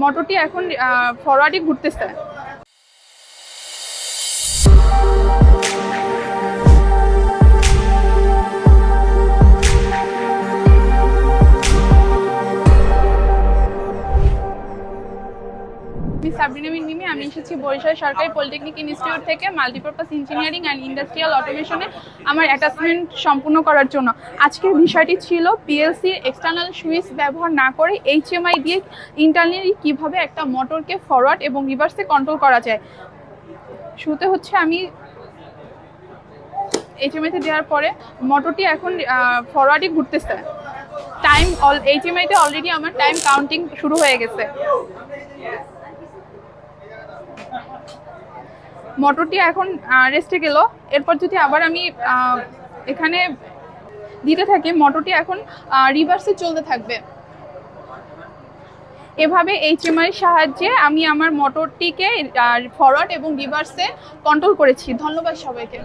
মোটরটি এখন ফরওয়ার্ডে ঘুরতেছে। আমি সাবরিনা মিমি আমি এসেছি বরিশাল সরকারি পলিটেকনিক ইনস্টিটিউট থেকে মাল্টিপারপাস ইঞ্জিনিয়ারিং অ্যান্ড ইন্ডাস্ট্রিয়াল অটোমেশনে আমার অ্যাটাচমেন্ট সম্পূর্ণ করার জন্য। আজকের বিষয়টি ছিল পিএলসির এক্সটার্নাল সুইচ ব্যবহার না করে এইচএমআই দিয়ে ইন্টারনালি কীভাবে একটা মোটরকে ফরওয়ার্ড এবং রিভার্সে কন্ট্রোল করা যায়। শুরুতে হচ্ছে আমি এইচএমআইতে দেওয়ার পরে মোটরটি এখন ফরওয়ার্ডই ঘুরতেছে। টাইম অল এইচএমআইতে অলরেডি আমার টাইম কাউন্টিং শুরু হয়ে গেছে। মোটরটি এখন রেস্টে গেল। এরপর যদি আবার আমি এখানে দিতে থাকি, মোটরটি এখন রিভার্সে চলতে থাকবে। এভাবে এইচএমআই সাহায্যে আমি আমার মোটরটিকে ফরওয়ার্ড এবং রিভার্সে কন্ট্রোল করেছি। ধন্যবাদ সবাইকে।